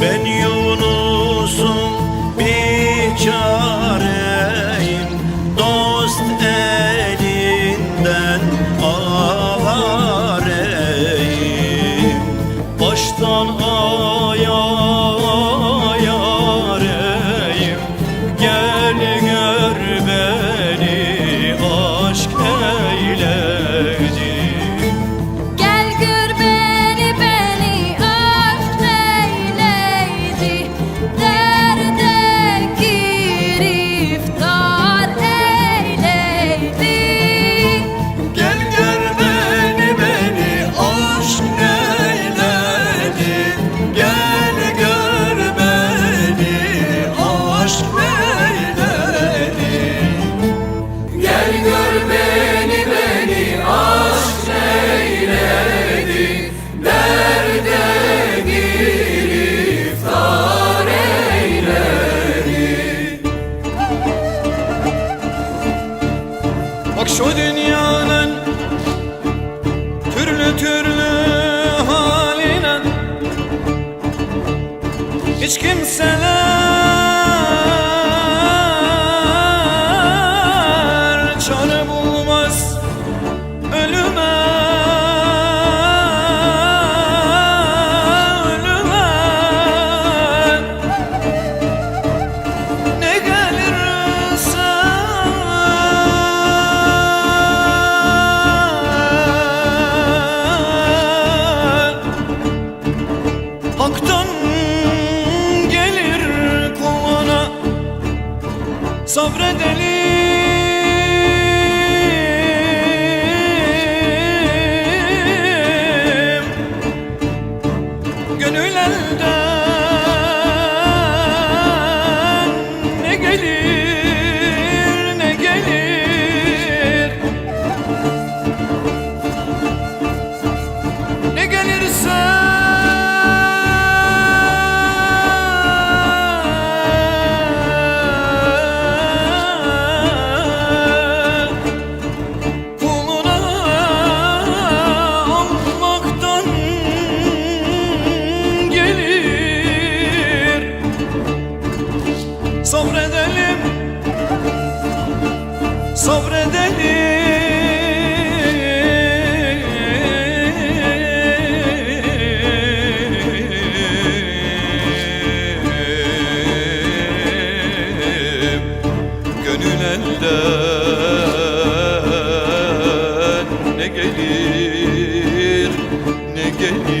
Ben you bu dünyanın türlü türlü haline Hiç kimseler Hak'tan gelir kovana Sabredelim Sabredelim. Sabredelim. Gönül elden Ne gelir Ne gelir?